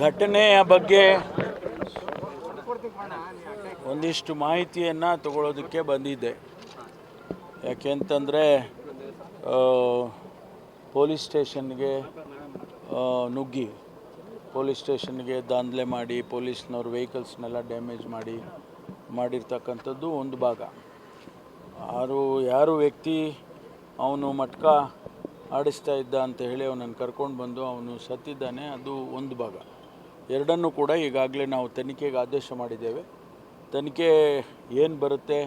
ಘಟನೆಯ ಬಗ್ಗೆ ಒಂದಿಷ್ಟು ಮಾಹಿತಿಯನ್ನು ತಗೊಳ್ಳೋದಕ್ಕೆ ಬಂದಿದ್ದೆ. ಯಾಕೆಂತಂದರೆ ಪೊಲೀಸ್ ಸ್ಟೇಷನ್ಗೆ ನುಗ್ಗಿ. ಪೊಲೀಸ್ ಸ್ಟೇಷನ್ಗೆ ದಾಂಧಲೆ ಮಾಡಿ, ಪೊಲೀಸ್ನವ್ರ ವೆಹಿಕಲ್ಸ್ನೆಲ್ಲ ಡ್ಯಾಮೇಜ್ ಮಾಡಿ, ಮಾಡಿರ್ತಕ್ಕಂಥದ್ದು ಒಂದು ಭಾಗ. ಯಾರು ಯಾರು ವ್ಯಕ್ತಿ ಅವನು ಮಟ್ಕ ಆಡಿಸ್ತಾ ಇದ್ದ ಅಂತ ಹೇಳಿ ಅವನನ್ನು ಕರ್ಕೊಂಡು ಬಂದು ಅವನು ಸತ್ತಿದ್ದಾನೆ, ಅದು ಒಂದು ಭಾಗ. ಎರಡನ್ನೂ ಕೂಡ ಈಗಾಗಲೇ ನಾವು ತನಿಖೆಗೆ ಆದೇಶ ಮಾಡಿದ್ದೇವೆ. ತನಿಖೆ ಏನು ಬರುತ್ತೆ,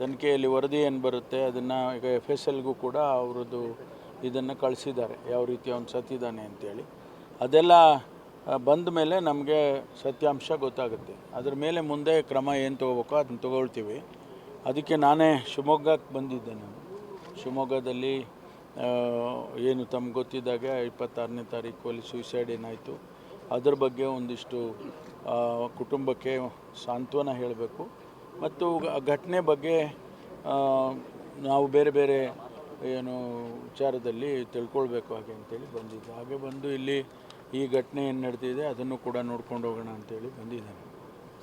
ತನಿಖೆಯಲ್ಲಿ ವರದಿ ಏನು ಬರುತ್ತೆ, ಅದನ್ನು ಈಗ ಎಫ್ ಎಸ್ ಎಲ್ಗೂ ಕೂಡ ಅವರದ್ದು ಇದನ್ನು ಕಳಿಸಿದ್ದಾರೆ. ಯಾವ ರೀತಿ ಅವನು ಸತ್ತಿದ್ದಾನೆ ಅಂತೇಳಿ. ಅದೆಲ್ಲ ಬಂದ ಮೇಲೆ ನಮಗೆ ಸತ್ಯಾಂಶ ಗೊತ್ತಾಗುತ್ತೆ. ಅದ್ರ ಮೇಲೆ ಮುಂದೆ ಕ್ರಮ ಏನು ತೊಗೋಬೇಕೋ ಅದನ್ನು ತೊಗೊಳ್ತೀವಿ. ಅದಕ್ಕೆ ನಾನೇ ಶಿವಮೊಗ್ಗಕ್ಕೆ ಬಂದಿದ್ದೆ ನಾನು. ಶಿವಮೊಗ್ಗದಲ್ಲಿ ಏನು ತಮ್ಗೆ ಗೊತ್ತಿದ್ದಾಗೆ ಇಪ್ಪತ್ತಾರನೇ ತಾರೀಕು ಅಲ್ಲಿ ಸೂಸೈಡ್ ಏನಾಯಿತು. ಅದ್ರ ಬಗ್ಗೆ ಒಂದಿಷ್ಟು ಕುಟುಂಬಕ್ಕೆ ಸಾಂತ್ವನ ಹೇಳಬೇಕು. ಮತ್ತು ಆ ಘಟನೆ ಬಗ್ಗೆ ನಾವು ಬೇರೆ ಬೇರೆ ಏನು ವಿಚಾರದಲ್ಲಿ ತಿಳ್ಕೊಳ್ಬೇಕು ಹಾಗೆ ಅಂತೇಳಿ ಬಂದಿದ್ದೆ. ಹಾಗೆ ಬಂದು ಇಲ್ಲಿ ಈ ಘಟನೆ ಏನು ನಡೆದಿದೆ ಅದನ್ನು ಕೂಡ ನೋಡ್ಕೊಂಡು ಹೋಗೋಣ ಅಂತೇಳಿ ಬಂದಿದ್ದೇನೆ.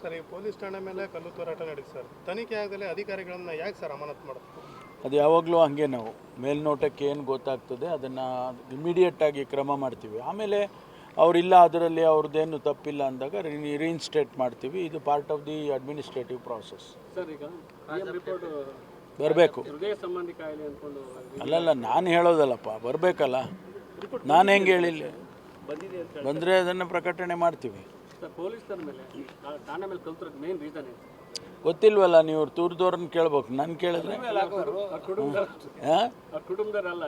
ಸರ್ ಈ ಪೊಲೀಸ್ ಠಾಣೆ ಮೇಲೆ ಕಲ್ಲು ತೋರಾಟ ನಡೀತು ಸರ್. ತನಿಖೆ ಆಗದಲ್ಲಿ ಅಧಿಕಾರಿಗಳನ್ನ ಯಾಕೆ ಸರ್ ಅಮಾನತು ಮಾಡಬೇಕು? ಅದು ಯಾವಾಗಲೂ ಹಾಗೆ ನಾವು. ಮೇಲ್ನೋಟಕ್ಕೆ ಏನು ಗೊತ್ತಾಗ್ತದೆ ಅದನ್ನು ಇಮಿಡಿಯೇಟಾಗಿ ಕ್ರಮ ಮಾಡ್ತೀವಿ. ಆಮೇಲೆ ಅವರಿಲ್ಲ ಅದರಲ್ಲಿ ಅವ್ರದ್ದೇನು ತಪ್ಪಿಲ್ಲ ಅಂದಾಗ ರೀಇನ್ಸ್ಟೇಟ್ ಮಾಡ್ತೀವಿ. ಇದು part of the administrative process sir ಈಗ ರಿಪೋರ್ಟ್ ಬರಬೇಕು. ಹೃದಯ ಸಂಬಂಧಿ ಕಾಯಿಲೆ ಅಂದ್ಕೊಂಡು ಅಲ್ಲಲ್ಲ ನಾನು ಹೇಳೋದಲ್ಲಪ್ಪ ಬರಬೇಕಲ್ಲ. ನಾನು ಹೆಂಗೆ ಹೇಳಿಲ್ಲ? ಬಂದಿದೆ ಅಂತ ಬಂದರೆ ಅದನ್ನು ಪ್ರಕಟಣೆ ಮಾಡ್ತೀವಿ. ಸರ್ ಪೊಲೀಸರ ಮೇಲೆ ಆ ಠಾಣೆ ಮೇಲೆ ಕಲ್ತಿರೋದು ಮೇನ್ ರೀಸನ್ ಏನು? ಗೊತ್ತಿಲ್ವಲ್ಲ ನೀವು ತೂರ್ದವ್ರನ್ನ ಕೇಳ್ಬೇಕು. ನಾನು ಕೇಳಿದ್ರೆ? ಅವ್ರ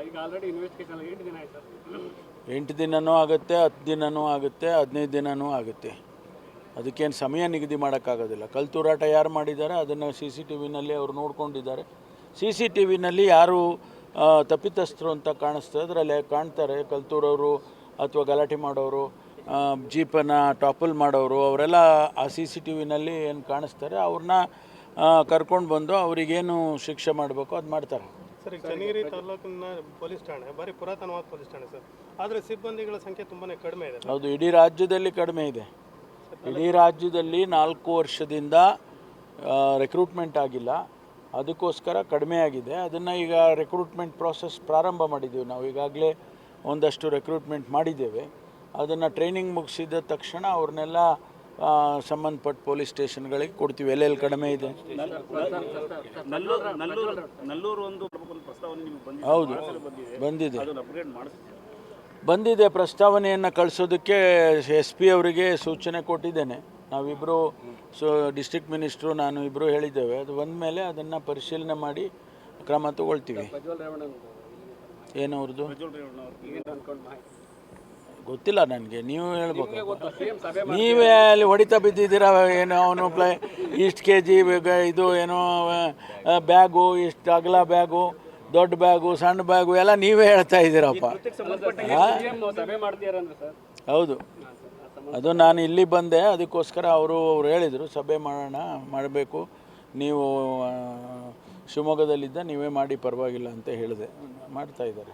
ಈಗ ಆಲ್ರೆಡಿ ಇನ್ವೆಸ್ಟಿಗೇಷನ್ ಎಂಟು ದಿನ ಆಯ್ತು ಸರ್. ಎಂಟು ದಿನವೂ ಆಗುತ್ತೆ, ಹತ್ತು ದಿನವೂ ಆಗುತ್ತೆ, ಹದಿನೈದು ದಿನವೂ ಆಗುತ್ತೆ. ಅದಕ್ಕೇನು ಸಮಯ ನಿಗದಿ ಮಾಡೋಕ್ಕಾಗೋದಿಲ್ಲ. ಕಲ್ ತೂರಾಟ ಯಾರು ಮಾಡಿದ್ದಾರೆ, ಅದನ್ನು ಸಿ ಸಿ ಟಿ ವಿನಲ್ಲಿ ಅವರು ನೋಡ್ಕೊಂಡಿದ್ದಾರೆ. ಸಿ ಸಿ ಟಿ ವಿನಲ್ಲಿ ಯಾರು ತಪ್ಪಿತಸ್ಥರು ಅಂತ ಕಾಣಿಸ್ತದೆ ಅದರಲ್ಲಿ ಕಾಣ್ತಾರೆ. ಕಲ್ತೂರವರು ಅಥವಾ ಗಲಾಟೆ ಮಾಡೋರು ಜೀಪನ್ನು ಟಾಪಲ್ ಮಾಡೋರು, ಅವರೆಲ್ಲ ಆ ಸಿ ಸಿ ಟಿ ವಿನಲ್ಲಿ ಏನು ಕಾಣಿಸ್ತಾರೆ, ಅವ್ರನ್ನ ಕರ್ಕೊಂಡು ಬಂದು ಅವರಿಗೇನು ಶಿಕ್ಷೆ ಮಾಡಬೇಕು ಅದು ಮಾಡ್ತಾರೆ. ಸರ್ ಈಗ ಚನ್ನಗಿರಿ ತಾಲೂಕಿನ ಪೊಲೀಸ್ ಠಾಣೆ, ಭಾರಿ ಪುರಾತನವಾದ ಪೊಲೀಸ್ ಠಾಣೆ ಸರ್. ಆದರೆ ಸಿಬ್ಬಂದಿಗಳ ಸಂಖ್ಯೆ ತುಂಬಾನೇ ಕಡಿಮೆ ಇದೆ. ಹೌದು, ಇಡೀ ರಾಜ್ಯದಲ್ಲಿ ಕಡಿಮೆ ಇದೆ. ಇಡೀ ರಾಜ್ಯದಲ್ಲಿ ನಾಲ್ಕು ವರ್ಷದಿಂದ ರಿಕ್ರೂಟ್ಮೆಂಟ್ ಆಗಿಲ್ಲ. ಅದಕ್ಕೋಸ್ಕರ ಕಡಿಮೆ ಆಗಿದೆ. ಅದನ್ನು ಈಗ ರಿಕ್ರೂಟ್ಮೆಂಟ್ ಪ್ರಾಸೆಸ್ ಪ್ರಾರಂಭ ಮಾಡಿದ್ದೀವಿ ನಾವು. ಈಗಾಗಲೇ ಒಂದಷ್ಟು ರೆಕ್ರೂಟ್ಮೆಂಟ್ ಮಾಡಿದ್ದೇವೆ. ಅದನ್ನು ಟ್ರೈನಿಂಗ್ ಮುಗಿಸಿದ ತಕ್ಷಣ ಅವ್ರನ್ನೆಲ್ಲ ಸಂಬಂಧಪಟ್ಟ ಪೊಲೀಸ್ ಸ್ಟೇಷನ್ಗಳಿಗೆ ಕೊಡ್ತೀವಿ. ಎಲ್ಲೆಲ್ಲಿ ಕಡಿಮೆ ಇದೆ? ನಲ್ಲೂರು ನಲ್ಲೂರು ನಲ್ಲೂರು ಒಂದು ಒಂದು ಪ್ರಸ್ತಾವನೆ ನಿಮಗೆ ಬಂದಿದೆ. ಹೌದು. ಬಂದಿದೆ. ಬಂದಿದೆ. ಪ್ರಸ್ತಾವನೆಯನ್ನು ಕಳಿಸೋದಕ್ಕೆ ಎಸ್ ಪಿ ಅವರಿಗೆ ಸೂಚನೆ ಕೊಟ್ಟಿದ್ದೇನೆ. ನಾವಿಬ್ಬರು ಸೊ ಡಿಸ್ಟ್ರಿಕ್ಟ್ ಮಿನಿಸ್ಟ್ರು ನಾನು ಇಬ್ಬರು ಹೇಳಿದ್ದೇವೆ. ಅದು ಬಂದ ಮೇಲೆ ಅದನ್ನು ಪರಿಶೀಲನೆ ಮಾಡಿ ಕ್ರಮ ತಗೊಳ್ತೀವಿ. ಪ್ರಜ್ವಲ್ ಗೊತ್ತಿಲ್ಲ ನನಗೆ. ನೀವು ಹೇಳ್ಬೇಕು ನೀವೇ ಅಲ್ಲಿ ಹೊಡಿತಾ ಬಿದ್ದಿದ್ದೀರ ಏನು ಅವನು ಪ್ಲೇ ಇಷ್ಟು ಕೆ ಜಿ ಇದು ಏನೋ ಬ್ಯಾಗು ಇಷ್ಟು ಅಗಲ ಬ್ಯಾಗು ದೊಡ್ಡ ಬ್ಯಾಗು ಸಣ್ಣ ಬ್ಯಾಗು ಎಲ್ಲ ನೀವೇ ಹೇಳ್ತಾ ಇದ್ದೀರಪ್ಪ. ಹೌದು. ಅದು ನಾನು ಇಲ್ಲಿ ಬಂದೆ ಅದಕ್ಕೋಸ್ಕರ ಅವರು ಅವ್ರು ಹೇಳಿದರು ಸಭೆ ಮಾಡೋಣ ಮಾಡಬೇಕು. ನೀವು ಶಿವಮೊಗ್ಗದಲ್ಲಿದ್ದ ನೀವೇ ಮಾಡಿ ಪರವಾಗಿಲ್ಲ ಅಂತ ಹೇಳಿದೆ. ಮಾಡ್ತಾ ಇದ್ದಾರೆ.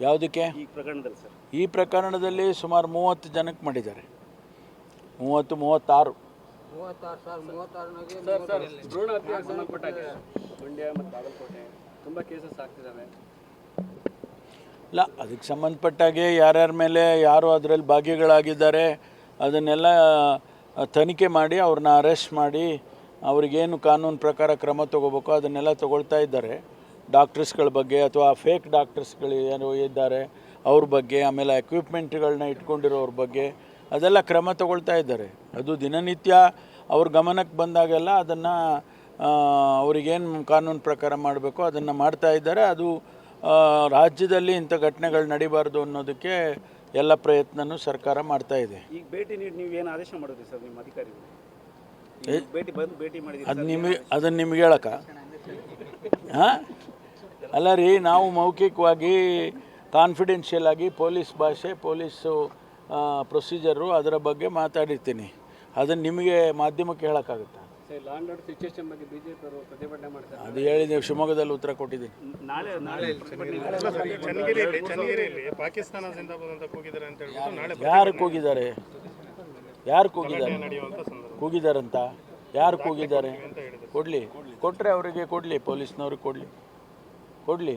ಯಾವುದಕ್ಕೆ? ಈ ಪ್ರಕರಣದಲ್ಲಿ ಸರ್. ಈ ಪ್ರಕರಣದಲ್ಲಿ ಸುಮಾರು ಮೂವತ್ತು ಜನಕ್ಕೆ ಮಾಡಿದ್ದಾರೆ. ಮೂವತ್ತು ಮೂವತ್ತಾರು. ಸರ್ ಸರ್ ಭ್ರೂಣ ಹತ್ಯೆಗೆ ಸಂಬಂಧಪಟ್ಟಾಗೆ ಮಂಡ್ಯ ಮತ್ತು ಬಾಗಲಕೋಟೆ. ತುಂಬ ಕೇಸಸ್ ಆಗ್ತಿದ್ದಾವೆ. ಇಲ್ಲ ಅದಕ್ಕೆ ಸಂಬಂಧಪಟ್ಟಾಗೆ ಯಾರ್ಯಾರ ಮೇಲೆ ಯಾರು ಅದರಲ್ಲಿ ಭಾಗಿಗಳಾಗಿದ್ದಾರೆ ಅದನ್ನೆಲ್ಲ ತನಿಖೆ ಮಾಡಿ ಅವ್ರನ್ನ ಅರೆಸ್ಟ್ ಮಾಡಿ, ಅವ್ರಿಗೇನು ಕಾನೂನು ಪ್ರಕಾರ ಕ್ರಮ ತಗೋಬೇಕು ಅದನ್ನೆಲ್ಲ ತಗೊಳ್ತಾ ಇದ್ದಾರೆ. ಡಾಕ್ಟರ್ಸ್ಗಳ ಬಗ್ಗೆ ಅಥವಾ ಫೇಕ್ ಡಾಕ್ಟರ್ಸ್ಗಳು ಏನು ಇದ್ದಾರೆ, ಅವ್ರ ಬಗ್ಗೆ, ಆಮೇಲೆ ಎಕ್ವಿಪ್ಮೆಂಟ್ಗಳನ್ನ ಇಟ್ಕೊಂಡಿರೋರ ಬಗ್ಗೆ ಅದೆಲ್ಲ ಕ್ರಮ ತಗೊಳ್ತಾ ಇದ್ದಾರೆ. ಅದು ದಿನನಿತ್ಯ ಅವ್ರ ಗಮನಕ್ಕೆ ಬಂದಾಗೆಲ್ಲ ಅದನ್ನು ಅವ್ರಿಗೇನು ಕಾನೂನು ಪ್ರಕಾರ ಮಾಡಬೇಕು ಅದನ್ನು ಮಾಡ್ತಾ ಇದ್ದಾರೆ. ಅದು ರಾಜ್ಯದಲ್ಲಿ ಇಂಥ ಘಟನೆಗಳು ನಡಿಬಾರ್ದು ಅನ್ನೋದಕ್ಕೆ ಎಲ್ಲ ಪ್ರಯತ್ನನೂ ಸರ್ಕಾರ ಮಾಡ್ತಾ ಇದೆ. ಈಗ ಭೇಟಿ ನೀಡಿ ನೀವು ಏನು ಆದೇಶ ಮಾಡಿದ್ರಿ ಸರ್ ನಿಮ್ಮ ಅಧಿಕಾರಿಗಳು? ಈಗ ಭೇಟಿ ಬಂದು ಭೇಟಿ ಮಾಡಿದ್ರಿ ಅದು ನಿಮಗೆ ಅದನ್ನು ನಿಮ್ಗೆ ಹೇಳಕ್ಕ? ಹಾಂ? ಅಲ್ಲ ರೀ ನಾವು ಮೌಖಿಕವಾಗಿ ಕಾನ್ಫಿಡೆನ್ಷಿಯಲ್ ಆಗಿ ಪೊಲೀಸ್ ಭಾಷೆ ಪೊಲೀಸು ಪ್ರೊಸೀಜರು ಅದರ ಬಗ್ಗೆ ಮಾತಾಡಿರ್ತೀನಿ. ಅದನ್ನು ನಿಮಗೆ ಮಾಧ್ಯಮಕ್ಕೆ ಹೇಳೋಕ್ಕಾಗುತ್ತಾ? ಅದು ಹೇಳಿದೆ ಶಿವಮೊಗ್ಗದಲ್ಲಿ ಉತ್ತರ ಕೊಟ್ಟಿದ್ದೀನಿ. ನಾಳೆ ನಾಳೆ ಚನ್ನಗಿರಿಯಲ್ಲಿ ಚನ್ನಗಿರಿಯಲ್ಲಿ ಪಾಕಿಸ್ತಾನ ಜಿಂದಾಬಾದ್ ಅಂತ ಕೂಗಿದ್ದಾರೆ ಅಂತ ಹೇಳ್ಬಿಟ್ಟು ನಾಳೆ ಯಾರು ಕೂಗಿದ್ದಾರೆ? ಯಾರು ಕೂಗಿದ್ದಾರೆ? ಕೂಗಿದಾರಂತ ಯಾರು ಕೂಗಿದ್ದಾರೆ? ಕೊಡಲಿ ಕೊಟ್ಟರೆ ಅವರಿಗೆ ಕೊಡಲಿ ಪೊಲೀಸ್ನವ್ರಿಗೆ ಕೊಡಲಿ. ಕೊಡಲಿ.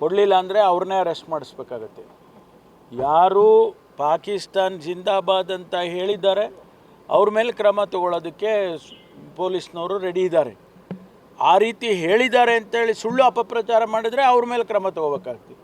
ಕೊಡಲಿಲ್ಲ ಅಂದರೆ ಅವ್ರನ್ನೇ ಅರೆಸ್ಟ್ ಮಾಡಿಸ್ಬೇಕಾಗತ್ತೆ. ಯಾರು ಪಾಕಿಸ್ತಾನ್ ಜಿಂದಾಬಾದ್ ಅಂತ ಹೇಳಿದ್ದಾರೆ ಅವ್ರ ಮೇಲೆ ಕ್ರಮ ತಗೊಳ್ಳೋದಕ್ಕೆ ಪೊಲೀಸ್ನವರು ರೆಡಿ ಇದ್ದಾರೆ. ಆ ರೀತಿ ಹೇಳಿದ್ದಾರೆ ಅಂತೇಳಿ ಸುಳ್ಳು ಅಪಪ್ರಚಾರ ಮಾಡಿದರೆ ಅವ್ರ ಮೇಲೆ ಕ್ರಮ ತಗೋಬೇಕಾಗ್ತದೆ.